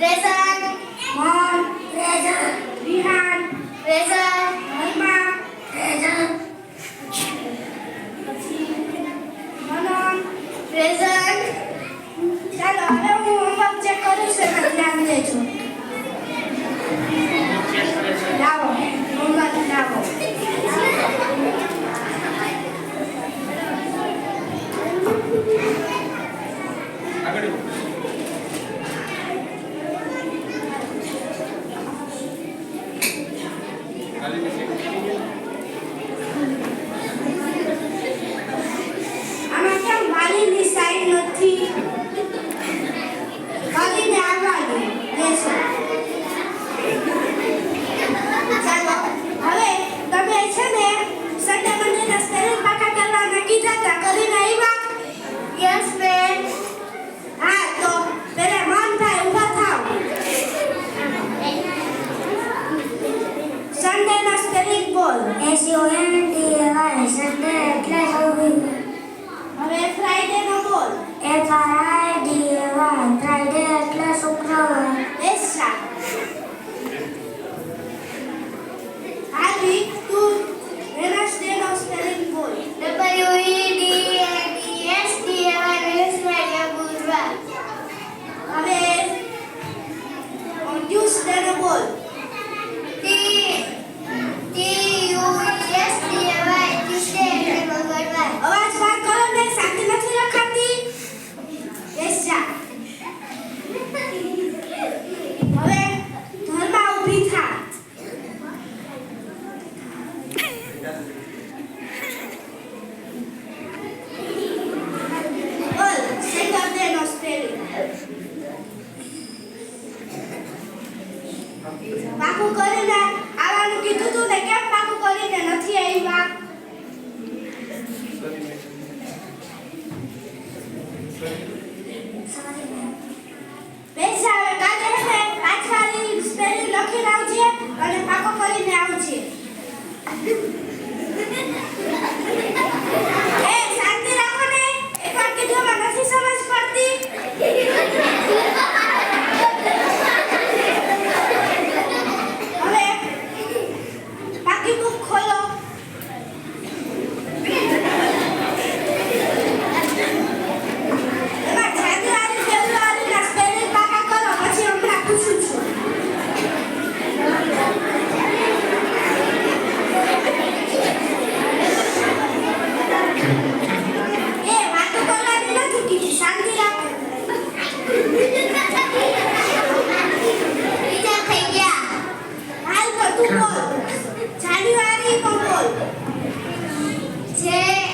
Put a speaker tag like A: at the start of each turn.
A: Present
B: મન
C: present
B: Vihaan,
A: present
B: Mahima,
A: present
B: Manan
A: present
B: ચાલો, હવે હું હોમવર્ક ચેક કરું છું એમાં ધ્યાન દેજો. see. પાકું કરીને આવવાનું કીધું
A: Yeah.